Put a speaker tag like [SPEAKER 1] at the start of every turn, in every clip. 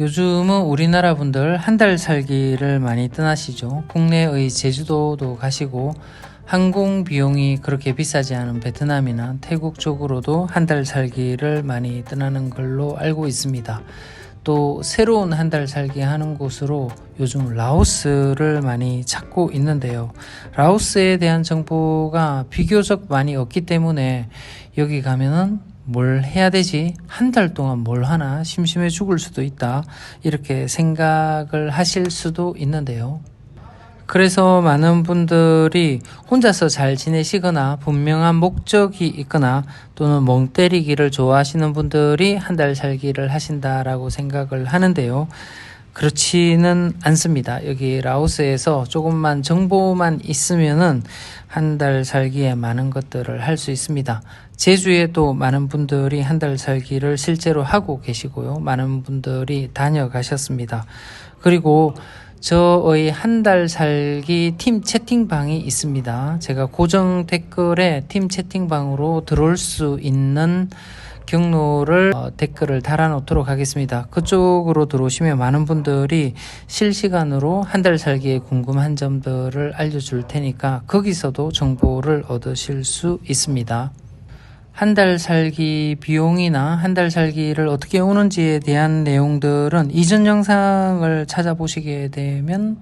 [SPEAKER 1] 요즘은 우리나라 분들 한 달 살기를 많이 떠나시죠. 국내의 제주도도 가시고 항공 비용이 그렇게 비싸지 않은 베트남이나 태국 쪽으로도 한 달 살기를 많이 떠나는 걸로 알고 있습니다. 또 새로운 한 달 살기 하는 곳으로 요즘 라오스를 많이 찾고 있는데요. 라오스에 대한 정보가 비교적 많이 없기 때문에 여기 가면은 뭘 해야 되지? 한 달 동안 뭘 하나? 심심해 죽을 수도 있다. 이렇게 생각을 하실 수도 있는데요. 그래서 많은 분들이 혼자서 잘 지내시거나 분명한 목적이 있거나 또는 멍 때리기를 좋아하시는 분들이 한 달 살기를 하신다라고 생각을 하는데요. 그렇지는 않습니다. 여기 라오스에서 조금만 정보만 있으면은 한 달 살기에 많은 것들을 할 수 있습니다. 제주에도 많은 분들이 한 달 살기를 실제로 하고 계시고요. 많은 분들이 다녀가셨습니다. 그리고 저의 한 달 살기 팀 채팅방이 있습니다. 제가 고정 댓글에 팀 채팅방으로 들어올 수 있는 경로를 어, 댓글을 달아놓도록 하겠습니다. 그쪽으로 들어오시면 많은 분들이 실시간으로 한 달 살기에 궁금한 점들을 알려줄 테니까 거기서도 정보를 얻으실 수 있습니다. 한 달 살기 비용이나 한 달 살기를 어떻게 오는지에 대한 내용들은 이전 영상을 찾아보시게 되면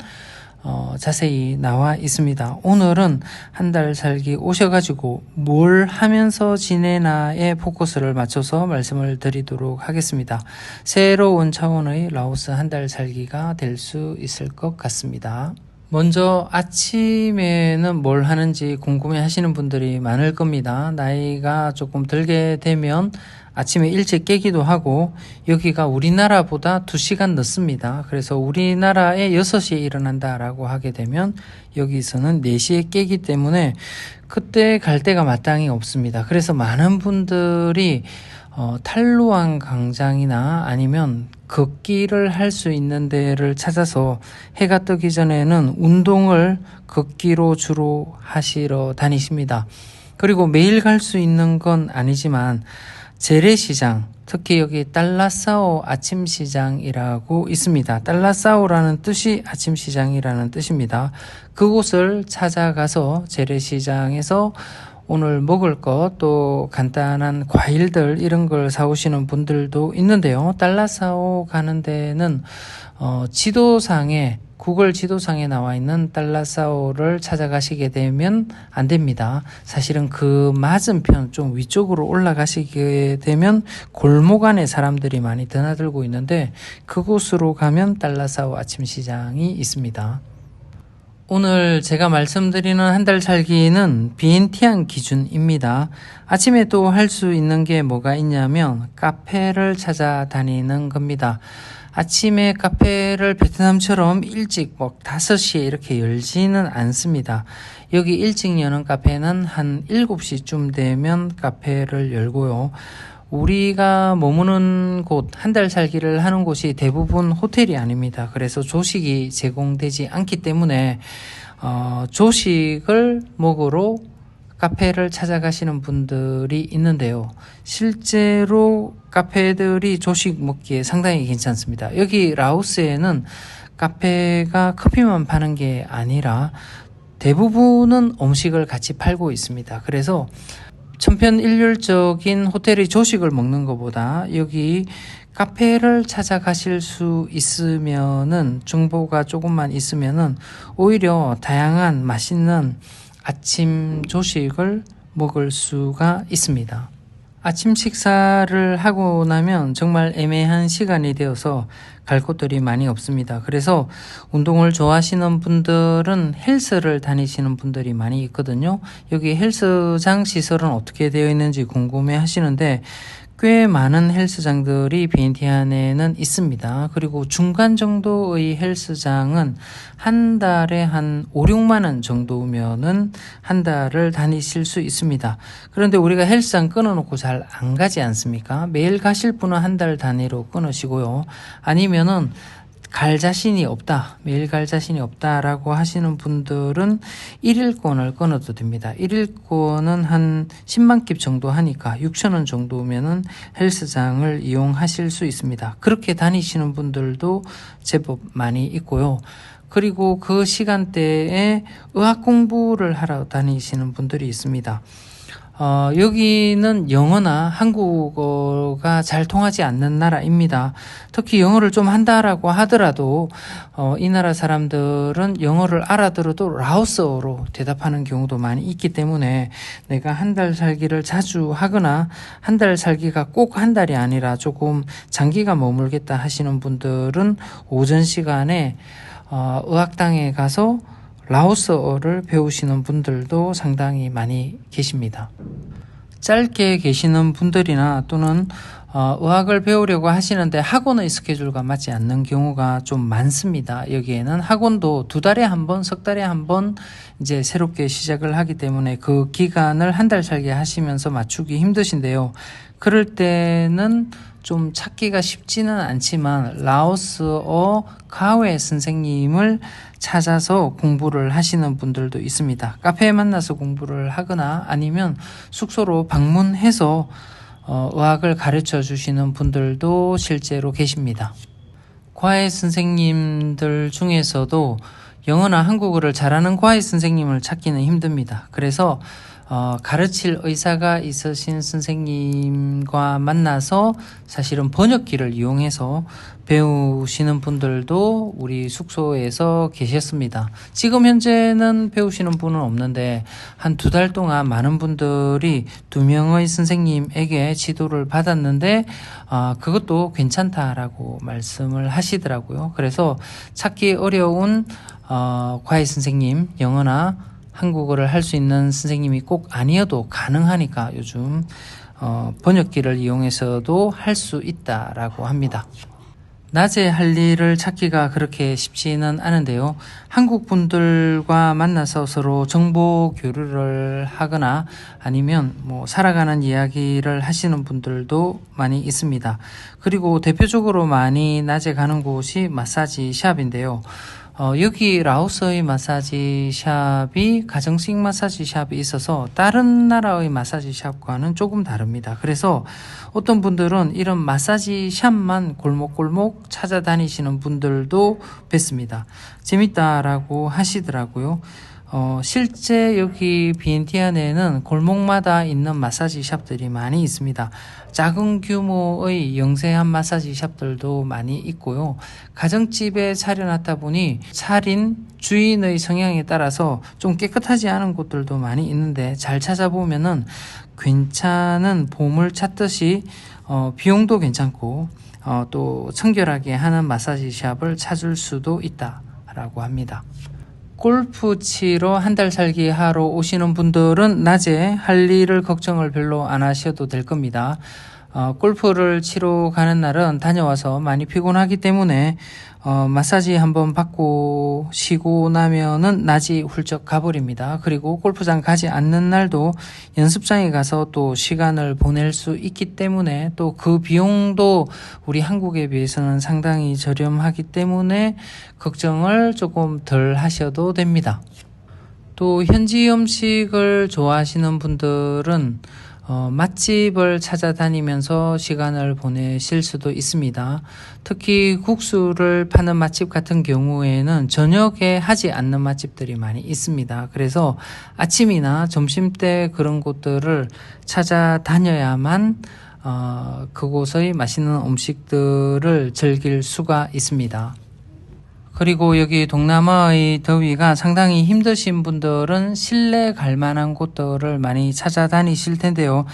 [SPEAKER 1] 어, 자세히 나와 있습니다. 오늘은 한 달 살기 오셔가지고 뭘 하면서 지내나에 포커스를 맞춰서 말씀을 드리도록 하겠습니다. 새로운 차원의 라오스 한 달 살기가 될 수 있을 것 같습니다. 먼저 아침에는 뭘 하는지 궁금해 하시는 분들이 많을 겁니다. 나이가 조금 들게 되면 아침에 일찍 깨기도 하고 여기가 우리나라보다 2시간 늦습니다. 그래서 우리나라에 6시에 일어난다라고 하게 되면 여기서는 4시에 깨기 때문에 그때 갈 데가 마땅히 없습니다. 그래서 많은 분들이 어, 탈루왕 광장이나 아니면 걷기를 할 수 있는 데를 찾아서 해가 뜨기 전에는 운동을 걷기로 주로 하시러 다니십니다. 그리고 매일 갈 수 있는 건 아니지만 재래시장, 특히 여기 달라싸오 아침시장이라고 있습니다. 달라싸오라는 뜻이 아침시장이라는 뜻입니다. 그곳을 찾아가서 재래시장에서 오늘 먹을 것 또 간단한 과일들 이런 걸 사오시는 분들도 있는데요. 달라싸오 가는 데는 어, 지도상에 구글 지도상에 나와 있는 달라싸오를 찾아가시게 되면 안 됩니다. 사실은 그 맞은편 좀 위쪽으로 올라가시게 되면 골목 안에 사람들이 많이 드나들고 있는데 그곳으로 가면 달라싸오 아침 시장이 있습니다. 오늘 제가 말씀드리는 한 달 살기는 비엔티안 기준입니다. 아침에 또 할 수 있는 게 뭐가 있냐면 카페를 찾아다니는 겁니다. 아침에 카페를 베트남처럼 일찍 뭐 5시에 이렇게 열지는 않습니다. 여기 일찍 여는 카페는 한 7시쯤 되면 카페를 열고요. 우리가 머무는 곳, 한 달 살기를 하는 곳이 대부분 호텔이 아닙니다. 그래서 조식이 제공되지 않기 때문에, 어, 조식을 먹으러 카페를 찾아가시는 분들이 있는데요. 실제로 카페들이 조식 먹기에 상당히 괜찮습니다. 여기 라오스에는 카페가 커피만 파는 게 아니라 대부분은 음식을 같이 팔고 있습니다. 그래서 천편일률적인 호텔의 조식을 먹는 것보다 여기 카페를 찾아가실 수 있으면은 정보가 조금만 있으면은 오히려 다양한 맛있는 아침 조식을 먹을 수가 있습니다. 아침 식사를 하고 나면 정말 애매한 시간이 되어서 갈 곳들이 많이 없습니다. 그래서 운동을 좋아하시는 분들은 헬스를 다니시는 분들이 많이 있거든요. 여기 헬스장 시설은 어떻게 되어 있는지 궁금해 하시는데 꽤 많은 헬스장들이 비엔티안에는 있습니다. 그리고 중간 정도의 헬스장은 한 달에 한 5, 6만 원 정도면은 한 달을 다니실 수 있습니다. 그런데 우리가 헬스장 끊어놓고 잘 안 가지 않습니까? 매일 가실 분은 한 달 단위로 끊으시고요. 아니면은 갈 자신이 없다. 매일 갈 자신이 없다라고 하시는 분들은 1일권을 끊어도 됩니다. 1일권은 한 10만 킵 정도 하니까 6천원 정도면은 헬스장을 이용하실 수 있습니다. 그렇게 다니시는 분들도 제법 많이 있고요. 그리고 그 시간대에 의학 공부를 하러 다니시는 분들이 있습니다. 어, 여기는 영어나 한국어가 잘 통하지 않는 나라입니다. 특히 영어를 좀 한다라고 하더라도 어, 이 나라 사람들은 영어를 알아들어도 라오스어로 대답하는 경우도 많이 있기 때문에 내가 한 달 살기를 자주 하거나 한 달 살기가 꼭 한 달이 아니라 조금 장기가 머물겠다 하시는 분들은 오전 시간에 어, 의학당에 가서 라오스어를 배우시는 분들도 상당히 많이 계십니다. 짧게 계시는 분들이나 또는 어, 의학을 배우려고 하시는데 학원의 스케줄과 맞지 않는 경우가 좀 많습니다. 여기에는 학원도 두 달에 한 번, 석 달에 한 번 이제 새롭게 시작을 하기 때문에 그 기간을 한 달 살게 하시면서 맞추기 힘드신데요. 그럴 때는 좀 찾기가 쉽지는 않지만 라오스어 가웨 선생님을 찾아서 공부를 하시는 분들도 있습니다. 카페에 만나서 공부를 하거나 아니면 숙소로 방문해서 어, 의학을 가르쳐 주시는 분들도 실제로 계십니다. 과외 선생님들 중에서도 영어나 한국어를 잘하는 과외 선생님을 찾기는 힘듭니다. 그래서 어, 가르칠 의사가 있으신 선생님과 만나서 사실은 번역기를 이용해서 배우시는 분들도 우리 숙소에서 계셨습니다. 지금 현재는 배우시는 분은 없는데 한 두 달 동안 많은 분들이 두 명의 선생님에게 지도를 받았는데 아, 그것도 괜찮다라고 말씀을 하시더라고요. 그래서 찾기 어려운 어, 과외 선생님 영어나 한국어를 할 수 있는 선생님이 꼭 아니어도 가능하니까 요즘 어, 번역기를 이용해서도 할 수 있다라고 합니다. 낮에 할 일을 찾기가 그렇게 쉽지는 않은데요. 한국 분들과 만나서 서로 정보 교류를 하거나 아니면 뭐 살아가는 이야기를 하시는 분들도 많이 있습니다. 그리고 대표적으로 많이 낮에 가는 곳이 마사지 샵인데요. 어, 여기 라오스의 마사지 샵이 가정식 마사지 샵이 있어서 다른 나라의 마사지 샵과는 조금 다릅니다. 그래서 어떤 분들은 이런 마사지 샵만 골목골목 찾아다니시는 분들도 뵀습니다. 재밌다라고 하시더라고요. 어, 실제 여기 비엔티안에는 골목마다 있는 마사지 샵들이 많이 있습니다. 작은 규모의 영세한 마사지 샵들도 많이 있고요. 가정집에 차려놨다 보니 차린 주인의 성향에 따라서 좀 깨끗하지 않은 곳들도 많이 있는데 잘 찾아보면은 괜찮은 보물 찾듯이 어, 비용도 괜찮고 어, 또 청결하게 하는 마사지 샵을 찾을 수도 있다라고 합니다. 골프 치러 한 달 살기 하러 오시는 분들은 낮에 할 일을 걱정을 별로 안 하셔도 될 겁니다. 어, 골프를 치러 가는 날은 다녀와서 많이 피곤하기 때문에 어, 마사지 한번 받고 쉬고 나면은 낮이 훌쩍 가버립니다. 그리고 골프장 가지 않는 날도 연습장에 가서 또 시간을 보낼 수 있기 때문에 또 그 비용도 우리 한국에 비해서는 상당히 저렴하기 때문에 걱정을 조금 덜 하셔도 됩니다. 또 현지 음식을 좋아하시는 분들은 어, 맛집을 찾아다니면서 시간을 보내실 수도 있습니다. 특히 국수를 파는 맛집 같은 경우에는 저녁에 하지 않는 맛집들이 많이 있습니다. 그래서 아침이나 점심 때 그런 곳들을 찾아다녀야만 어, 그곳의 맛있는 음식들을 즐길 수가 있습니다. 그리고 여기 동남아의 더위가 상당히 힘드신 분들은 실내 갈 만한 곳들을 많이 찾아다니실 텐데요.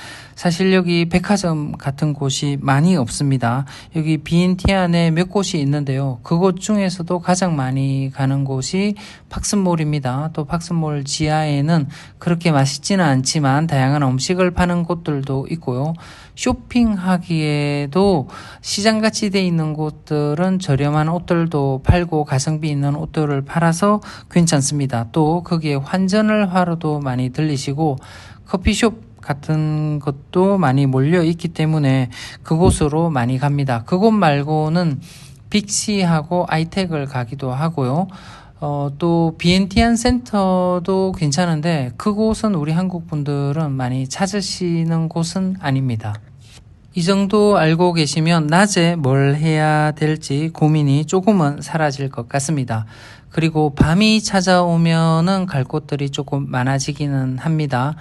[SPEAKER 1] 사실 여기 백화점 같은 곳이 많이 없습니다. 여기 비엔티안에 몇 곳이 있는데요. 그곳 중에서도 가장 많이 가는 곳이 팍슨몰입니다. 또 팍슨몰 지하에는 그렇게 맛있지는 않지만 다양한 음식을 파는 곳들도 있고요. 쇼핑하기에도 시장같이 돼 있는 곳들은 저렴한 옷들도 팔고 가성비 있는 옷들을 팔아서 괜찮습니다. 또 거기에 환전을 하러도 많이 들리시고 커피숍 같은 것도 많이 몰려 있기 때문에 그곳으로 많이 갑니다. 그곳 말고는 빅시하고 아이텍을 가기도 하고요. 어, 또 비엔티안 센터도 괜찮은데 그곳은 우리 한국 분들은 많이 찾으시는 곳은 아닙니다. 이 정도 알고 계시면 낮에 뭘 해야 될지 고민이 조금은 사라질 것 같습니다. 그리고 밤이 찾아오면은 갈 곳들이 조금 많아지기는 합니다.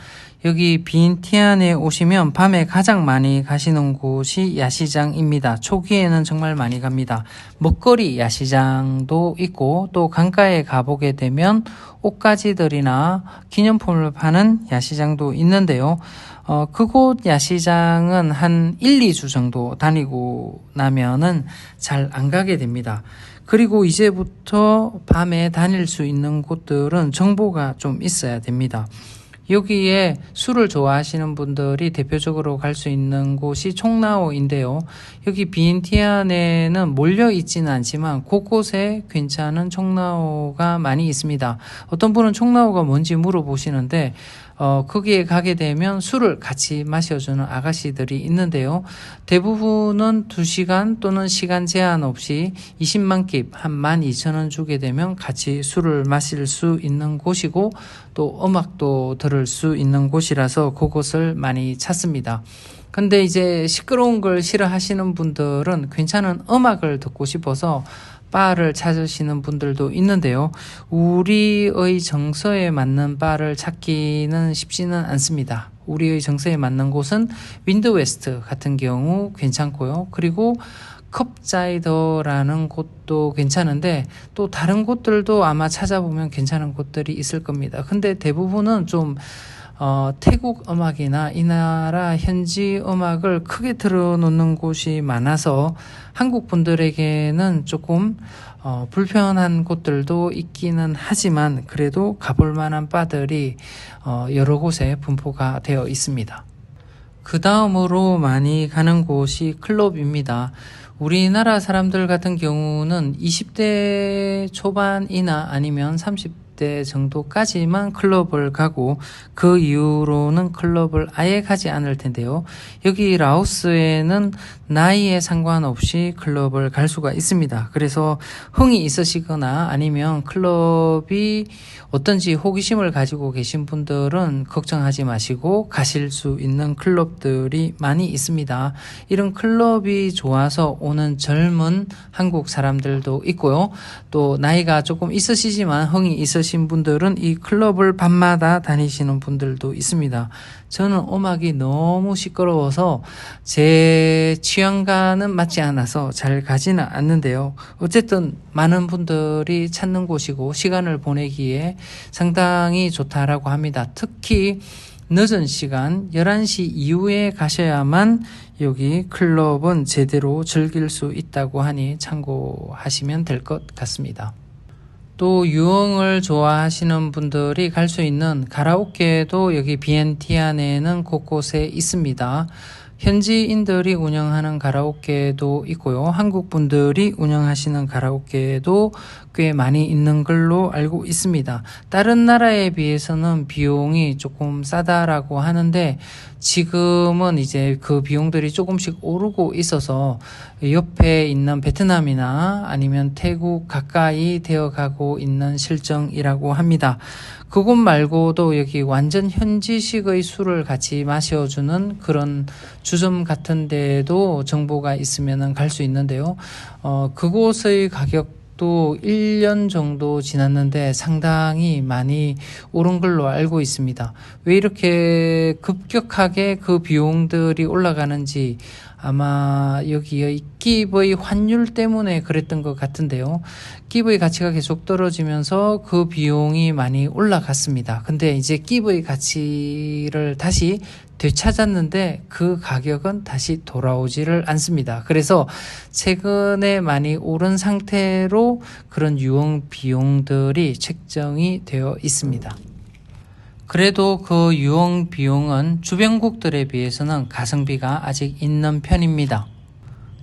[SPEAKER 1] 여기 빈티안에 오시면 밤에 가장 많이 가시는 곳이 야시장입니다. 초기에는 정말 많이 갑니다. 먹거리 야시장도 있고 또 강가에 가보게 되면 옷가지들이나 기념품을 파는 야시장도 있는데요. 어, 그곳 야시장은 한 1, 2주 정도 다니고 나면은 잘 안 가게 됩니다. 그리고 이제부터 밤에 다닐 수 있는 곳들은 정보가 좀 있어야 됩니다. 여기에 술을 좋아하시는 분들이 대표적으로 갈 수 있는 곳이 총나오인데요. 여기 비엔티안에는 몰려 있지는 않지만 곳곳에 괜찮은 총나오가 많이 있습니다. 어떤 분은 총나오가 뭔지 물어보시는데 어, 거기에 가게 되면 술을 같이 마셔주는 아가씨들이 있는데요. 대부분은 2시간 또는 시간 제한 없이 20만 깁, 한 12,000원 주게 되면 같이 술을 마실 수 있는 곳이고 또 음악도 들을 수 있는 곳이라서 그곳을 많이 찾습니다. 근데 이제 시끄러운 걸 싫어하시는 분들은 괜찮은 음악을 듣고 싶어서 바를 찾으시는 분들도 있는데요. 우리의 정서에 맞는 바를 찾기는 쉽지는 않습니다. 우리의 정서에 맞는 곳은 윈드웨스트 같은 경우 괜찮고요. 그리고 컵자이더라는 곳도 괜찮은데 또 다른 곳들도 아마 찾아보면 괜찮은 곳들이 있을 겁니다. 근데 대부분은 좀 어, 태국 음악이나 이 나라 현지 음악을 크게 틀어놓는 곳이 많아서 한국 분들에게는 조금 어, 불편한 곳들도 있기는 하지만 그래도 가볼 만한 바들이 어, 여러 곳에 분포가 되어 있습니다. 그 다음으로 많이 가는 곳이 클럽입니다. 우리나라 사람들 같은 경우는 20대 초반이나 아니면 30대 정도까지만 클럽을 가고 그 이후로는 클럽을 아예 가지 않을 텐데요. 여기 라오스에는 나이에 상관없이 클럽을 갈 수가 있습니다. 그래서 흥이 있으시거나 아니면 클럽이 어떤지 호기심을 가지고 계신 분들은 걱정하지 마시고 가실 수 있는 클럽들이 많이 있습니다. 이런 클럽이 좋아서 오는 젊은 한국 사람들도 있고요. 또 나이가 조금 있으시지만 흥이 있으 신 분들은 이 클럽을 밤마다 다니시는 분들도 있습니다. 저는 음악이 너무 시끄러워서 제 취향과는 맞지 않아서 잘 가지는 않는데요. 어쨌든 많은 분들이 찾는 곳이고 시간을 보내기에 상당히 좋다라고 합니다. 특히 늦은 시간 11시 이후에 가셔야만 여기 클럽은 제대로 즐길 수 있다고 하니 참고하시면 될 것 같습니다. 또 유흥을 좋아하시는 분들이 갈 수 있는 가라오케도 여기 비엔티안에는 곳곳에 있습니다. 현지인들이 운영하는 가라오케도 있고요. 한국 분들이 운영하시는 가라오케도 꽤 많이 있는 걸로 알고 있습니다. 다른 나라에 비해서는 비용이 조금 싸다라고 하는데 지금은 이제 그 비용들이 조금씩 오르고 있어서 옆에 있는 베트남이나 아니면 태국 가까이 되어 가고 있는 실정이라고 합니다. 그곳 말고도 여기 완전 현지식의 술을 같이 마셔주는 그런 주점 같은 데도 정보가 있으면 갈 수 있는데요. 어, 그곳의 가격 또 1년 정도 지났는데 상당히 많이 오른 걸로 알고 있습니다. 왜 이렇게 급격하게 그 비용들이 올라가는지 아마 여기의 기브의 환율 때문에 그랬던 것 같은데요. 기브의 가치가 계속 떨어지면서 그 비용이 많이 올라갔습니다. 근데 이제 기브의 가치를 다시 되찾았는데 그 가격은 다시 돌아오지를 않습니다. 그래서 최근에 많이 오른 상태로 그런 유흥 비용들이 책정이 되어 있습니다. 그래도 그 유흥 비용은 주변국들에 비해서는 가성비가 아직 있는 편입니다.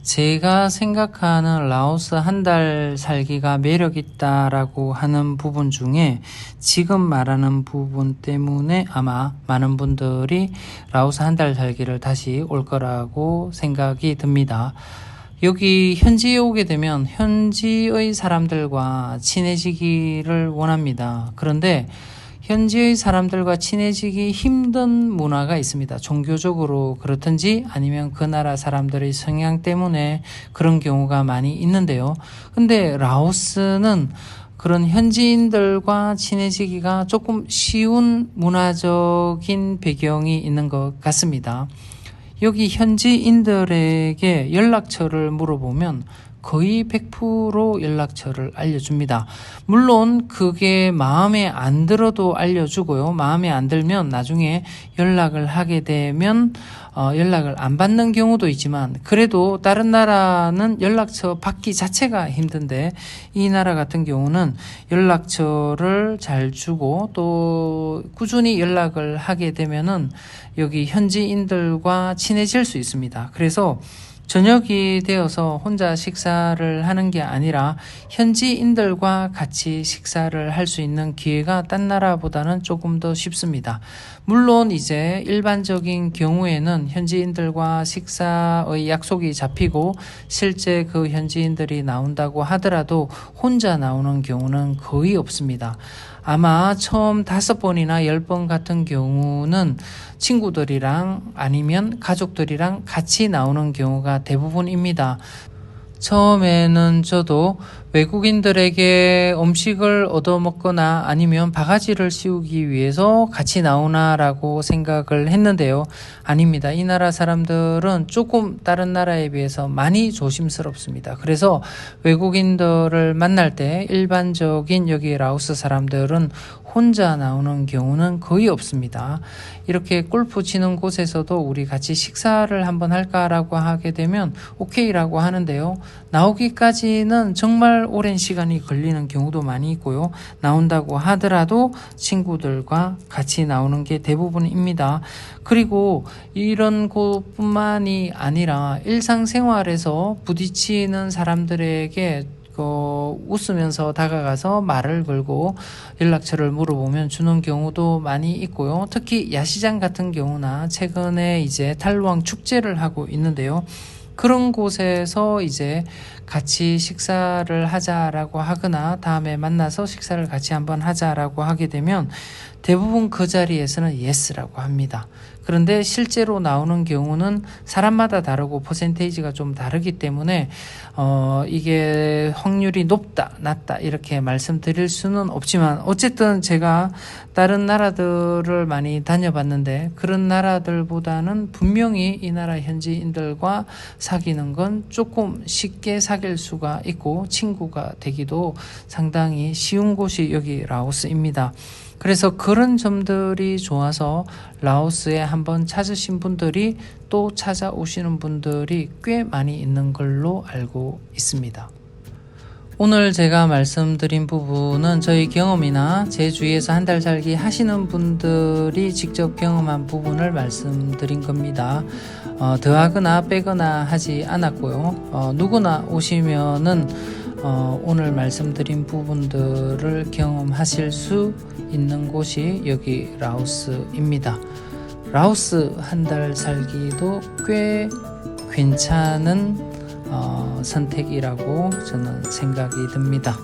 [SPEAKER 1] 제가 생각하는 라오스 한 달 살기가 매력 있다라고 하는 부분 중에 지금 말하는 부분 때문에 아마 많은 분들이 라오스 한 달 살기를 다시 올 거라고 생각이 듭니다. 여기 현지에 오게 되면 현지의 사람들과 친해지기를 원합니다. 그런데 현지의 사람들과 친해지기 힘든 문화가 있습니다. 종교적으로 그렇든지 아니면 그 나라 사람들의 성향 때문에 그런 경우가 많이 있는데요. 근데 라오스는 그런 현지인들과 친해지기가 조금 쉬운 문화적인 배경이 있는 것 같습니다. 여기 현지인들에게 연락처를 물어보면 거의 100% 연락처를 알려줍니다. 물론 그게 마음에 안 들어도 알려주고요. 마음에 안 들면 나중에 연락을 하게 되면 어, 연락을 안 받는 경우도 있지만 그래도 다른 나라는 연락처 받기 자체가 힘든데 이 나라 같은 경우는 연락처를 잘 주고 또 꾸준히 연락을 하게 되면은 여기 현지인들과 친해질 수 있습니다. 그래서 저녁이 되어서 혼자 식사를 하는 게 아니라 현지인들과 같이 식사를 할 수 있는 기회가 딴 나라보다는 조금 더 쉽습니다. 물론 이제 일반적인 경우에는 현지인들과 식사의 약속이 잡히고 실제 그 현지인들이 나온다고 하더라도 혼자 나오는 경우는 거의 없습니다. 아마 처음 다섯 번이나 열 번 같은 경우는 친구들이랑 아니면 가족들이랑 같이 나오는 경우가 대부분입니다. 처음에는 저도 외국인들에게 음식을 얻어먹거나 아니면 바가지를 씌우기 위해서 같이 나오나라고 생각을 했는데요. 아닙니다. 이 나라 사람들은 조금 다른 나라에 비해서 많이 조심스럽습니다. 그래서 외국인들을 만날 때 일반적인 여기 라오스 사람들은 혼자 나오는 경우는 거의 없습니다. 이렇게 골프 치는 곳에서도 우리 같이 식사를 한번 할까라고 하게 되면 오케이라고 하는데요. 나오기까지는 정말 오랜 시간이 걸리는 경우도 많이 있고요. 나온다고 하더라도 친구들과 같이 나오는 게 대부분입니다. 그리고 이런 곳뿐만이 아니라 일상생활에서 부딪히는 사람들에게 어, 웃으면서 다가가서 말을 걸고 연락처를 물어보면 주는 경우도 많이 있고요. 특히 야시장 같은 경우나 최근에 이제 탈루왕 축제를 하고 있는데요. 그런 곳에서 이제 같이 식사를 하자라고 하거나 다음에 만나서 식사를 같이 한번 하자라고 하게 되면 대부분 그 자리에서는 예스라고 합니다. 그런데 실제로 나오는 경우는 사람마다 다르고 퍼센테이지가 좀 다르기 때문에 어 이게 확률이 높다 낮다 이렇게 말씀드릴 수는 없지만 어쨌든 제가 다른 나라들을 많이 다녀봤는데 그런 나라들보다는 분명히 이 나라 현지인들과 사귀는 건 조금 쉽게 사귈 수가 있고 친구가 되기도 상당히 쉬운 곳이 여기 라오스입니다. 그래서 그런 점들이 좋아서 라오스에 한번 찾으신 분들이 또 찾아오시는 분들이 꽤 많이 있는 걸로 알고 있습니다. 오늘 제가 말씀드린 부분은 저희 경험이나 제 주위에서 한 달 살기 하시는 분들이 직접 경험한 부분을 말씀드린 겁니다. 어, 더하거나 빼거나 하지 않았고요. 어, 누구나 오시면은 어, 오늘 말씀드린 부분들을 경험하실 수 있는 곳이 여기 라오스입니다. 라오스 한 달 살기도 꽤 괜찮은 어, 선택이라고 저는 생각이 듭니다.